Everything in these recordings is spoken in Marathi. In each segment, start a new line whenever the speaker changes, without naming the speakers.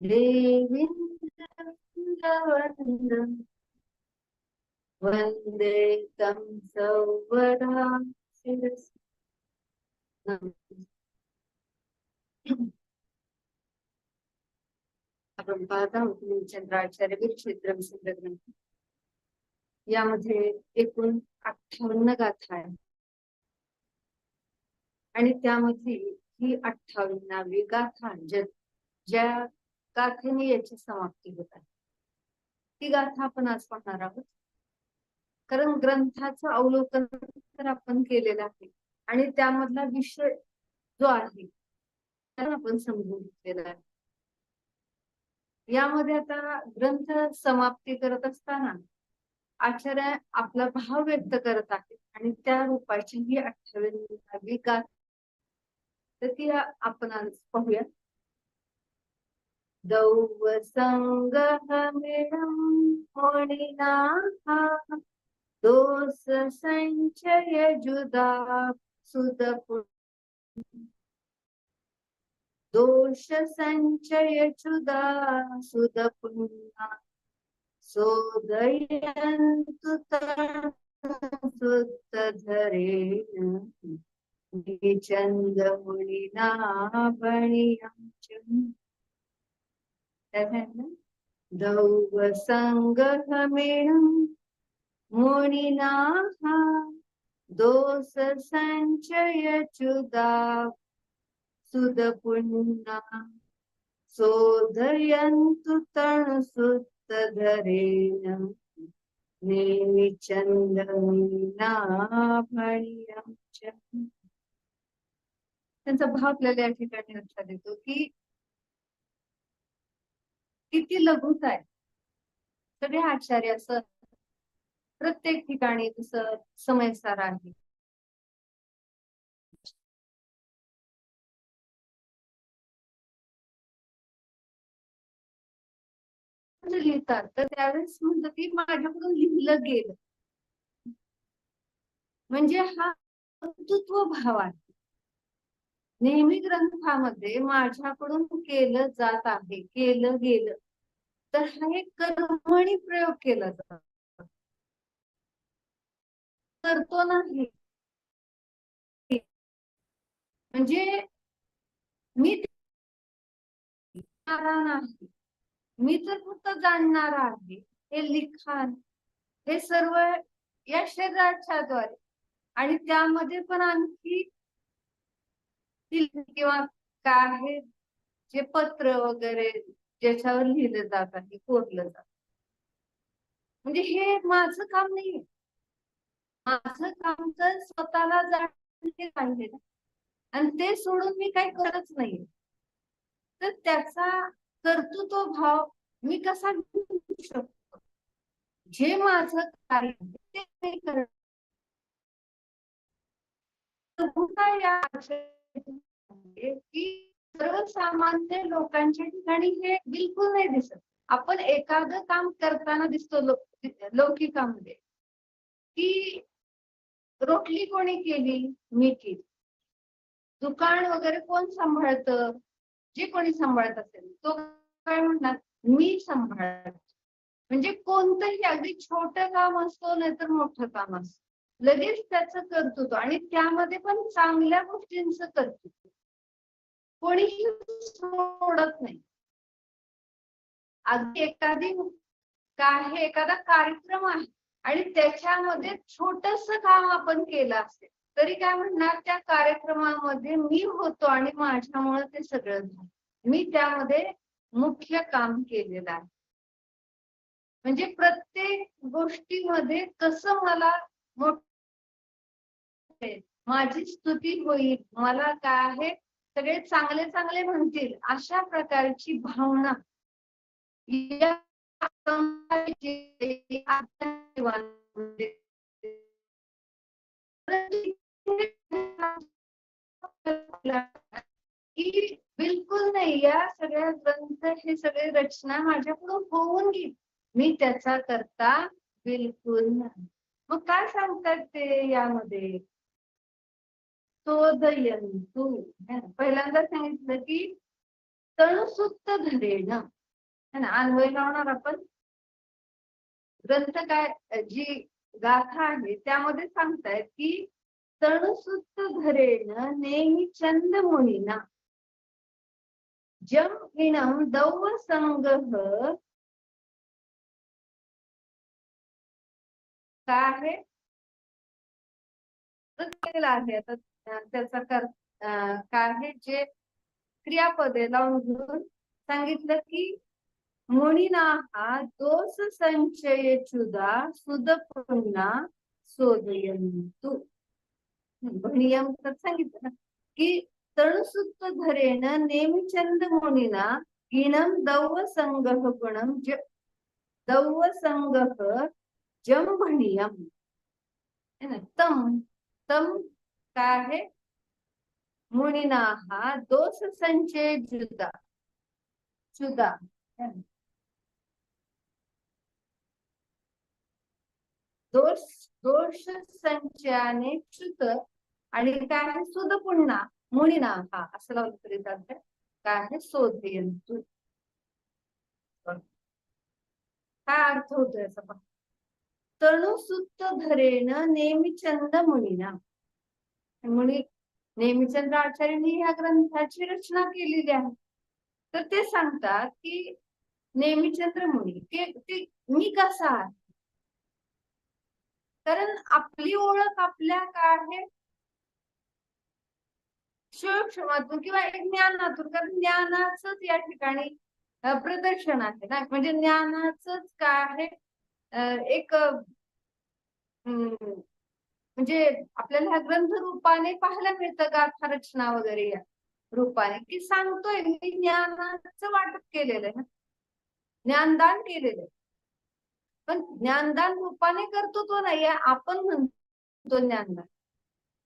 देवीन्द्रवृन्दवन्दं वन्दे तं सौवरा आपण पाहत आहोत चंद्राचार्य क्षेत्र विसंग ग्रंथ यामध्ये एकूण अठ्ठावन्न गाथा आहे आणि त्यामध्ये ही अठ्ठावन्नावी गाथा ज्या गाथेने याची समाप्ती होत आहे. ती गाथा आपण आज पाहणार आहोत. कारण ग्रंथाचं अवलोकन तर आपण केलेलं आहे आणि त्यामधला विषय जो आहे त्याला आपण समजून घेतलेला आहे. यामध्ये आता ग्रंथ समाप्ती करत असताना आचार्य आपला भाव व्यक्त करत आहे आणि त्या रूपाची ही अठ्ठावीस गाथा. तर ती आपण आज पाहूया दौवसङ्गहमिणं मुनिनाः दोषसञ्चयजुदा सुदपु दोषसञ्चयचुदा सुदपुण्या सोदयन्तु सुत्तधरेण चन्द्रमुनिना बणियं दौवसङ्गहमिणं मुनिनाः दोषसञ्चयच्युदा सुदपुण्या शोधयन्तु तणुसुत्तधरेण नेमिचन्द्रमुनिना भणियं च। त्यांचा भाव आपल्याला या ठिकाणी लक्षात येतो की किती लघुत आहे. सगळे आचार्य असं प्रत्येक ठिकाणी जसं समयसार आहे. लिहितात. तर त्यावेळेस म्हणतो की माझ्याकडून लिहिलं गेलं. म्हणजे हा कर्तृत्व भाव आहे. नेहमी ग्रंथामध्ये माझ्याकडून केलं जात आहे. केलं गेलं. तर हा एक कर्मणी प्रयोग केला जातो. करतो नाही. म्हणजे मी नाही. मी तर फक्त जाणणार आहे. हे लिखाण हे सर्व या शरीराच्या द्वारे आणि त्यामध्ये पण आणखी किंवा काय जे पत्र वगैरे ज्याच्यावर लिहिलं जात आहे कोरलं जात. म्हणजे हे माझं काम नाहीये माझं काम तर स्वतःला जाणले पाहिजे आणि ते सोडून मी काही करत नाही तर त्याचा कर्तृत्व भाव मी कसा घेऊ शकतो? जे माझं कार्य ते करत या की सर्वसामान्य लोकांच्या ठिकाणी हे बिलकुल नाही दिसत. आपण एखादं काम करताना दिसतो लौकिकामध्ये. की रोटली कोणी केली? मी केली. दुकान वगैरे कोण सांभाळत? जे कोणी सांभाळत असेल तो काय म्हणणार? मी सांभाळत. म्हणजे कोणतंही अगदी छोट काम असतो नाहीतर मोठं काम असतं लगेच त्याचं कर्तृत्व आणि त्यामध्ये पण चांगल्या गोष्टींच कर्तृत्व. कोणीही सोडत नाही. अगदी एखादी काय एखादा कार्यक्रम आहे आणि त्याच्यामध्ये छोटस काम आपण केलं असेल तरी काय म्हणणार त्या कार्यक्रमामध्ये मी होतो आणि माझ्यामुळे ते सगळं झालं. मी त्यामध्ये मुख्य काम केलेलं आहे. म्हणजे प्रत्येक गोष्टीमध्ये कसं मला मोठ माझी स्तुती होईल मला काय आहे सगळे चांगले चांगले म्हणतील अशा प्रकारची भावना की बिलकुल नाही. या सगळ्या ग्रंथ हे सगळे रचना माझ्याकडून होऊन घेईल मी त्याचा करता बिलकुल नाही. मग काय सांगतात ते यामध्ये? शोधयंतु पहिल्यांदा सांगितलं की तणसुत्त धरेण है. ना? अन्वय लावणार आपण. ग्रंथ काय जी गाथा आहे त्यामध्ये सांगतायत की तणसुत्त धरेण नेहमी चंद मुनीना जम इणम दौव संग्रह काय आहे? आहे आता. त्याचा कर काय जे क्रियापदे लावून घेऊन सांगितलं की मुनीना हा दोष संचय चुदा सुद पुन्हा शोधयंतु भणियम तर सांगितलं की तणसुत्त धरेण नेमचंद मुनीना गिणम दौव संगह गुणम ज दौव संगह जम भणियम तम तम काय आहे मुनिना हा दोष संचय जुदा। जुदा दोष दोष संचयाने च्युत आणि काय आहे? सुद पुन्हा मुनिना हा असं लावलं तरी जात काय आहे? शोधयंतु काय अर्थ होतोय याचा पण. तणुसुत्त धरेण नेमिचंद मुनिना. त्यामुळे नेहमीचंद्र आचार्यांनी या ग्रंथाची रचना केलेली आहे. तर ते सांगतात की नेहमीचंद्र मुनी ते मी कसा आहे? कारण आपली ओळख आपल्या काय आहे सूक्ष्मातून किंवा ज्ञानातून कारण ज्ञानाच या ठिकाणी प्रदर्शन आहे ना? म्हणजे ज्ञानाच काय आहे? एक म्हणजे आपल्याला ग्रंथ रूपाने पाहायला मिळतं गाथा रचना वगैरे या रूपाने. की सांगतोय मी ज्ञानाचं वाटप केलेलं आहे. ना ज्ञानदान केलेलं आहे. पण ज्ञानदान रूपाने करतो तो नाही आपण म्हणतो ज्ञानदान.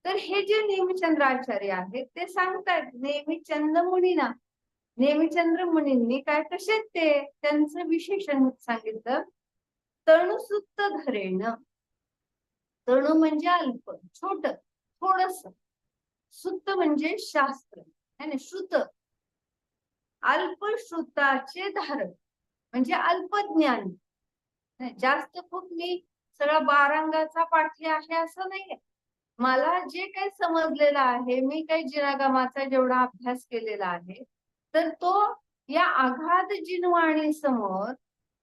तर हे जे नेहमीचंद्राचार्य आहेत ते सांगतात नेहमी चंद्रमुनीना नेहमीचंद्र मुनींनी काय कसे ते? त्यांचं विशेषण सांगितलं. तणुसुत्त धरेण तणु म्हणजे अल्प छोट थोडस. सुत म्हणजे शास्त्र है श्रुत. अल्पश्रुताचे धारक म्हणजे अल्पज्ञान जास्त खूप मी सगळा बारांगाचा पाठी आहे असं नाहीये. मला जे काही समजलेलं आहे मी काही जिनागमाचा जेवढा अभ्यास केलेला आहे तर तो या आघात जिनवाणी समोर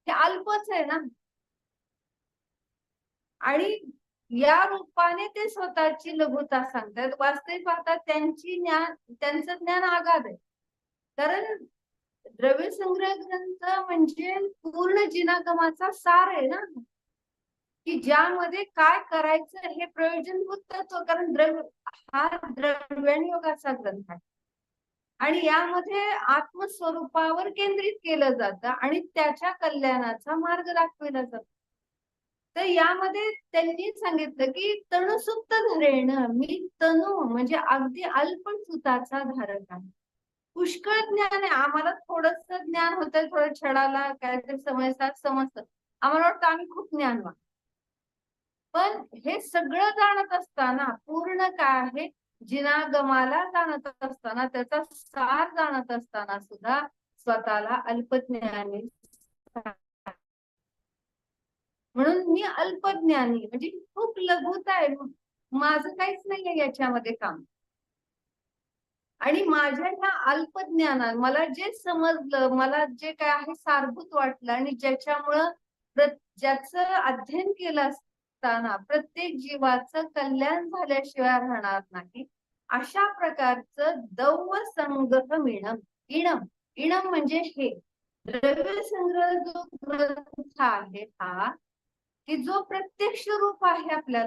हे अल्पच आहे ना? आणि या रूपाने ते स्वतःची लघुता सांगतात. वास्तविक पाहतात त्यांची ज्ञान त्यांचं ज्ञान आघात आहे. कारण द्रव्य संग्रह ग्रंथ म्हणजे पूर्ण जिनागमाचा सार आहे ना? की ज्यामध्ये काय करायचं हे प्रयोजनभूत तत्व कारण द्रव्य हा द्रव्यनियोगाचा ग्रंथ आहे. आणि यामध्ये आत्मस्वरूपावर केंद्रित केलं जातं आणि त्याच्या कल्याणाचा मार्ग दाखविला जातो. तर यामध्ये त्यांनी सांगितलं की तणुसुप्त धरेण मी तणू म्हणजे अगदी अल्प सुताचा धारक आहे. पुष्कळ ज्ञान आहे. आम्हाला थोडस ज्ञान होतं थोडं छडाला काहीतरी समजतात समजतं. आम्हाला वाटतं आम्ही खूप ज्ञानवान. पण हे सगळं जाणत असताना पूर्ण काय आहे? जिनागमाला जाणत असताना त्याचा सार जाणत असताना सुद्धा स्वतःला अल्पज्ञानी म्हणून मी अल्पज्ञानी म्हणजे खूप लघुत आहे. माझं काहीच नाहीये याच्यामध्ये काम. आणि माझ्या ह्या अल्पज्ञानात मला जे समजलं मला जे काय आहे सारभूत वाटलं आणि ज्याच्यामुळं ज्याचं अध्ययन केलं असताना प्रत्येक जीवाचं कल्याण झाल्याशिवाय राहणार नाही अशा प्रकारचं दौव संग्रह मिणम इणम इणम म्हणजे हे. द्रव्य संग्रह जो ग्रंथ आहे हा की जो प्रत्यक्ष रूप आहे आपल्याला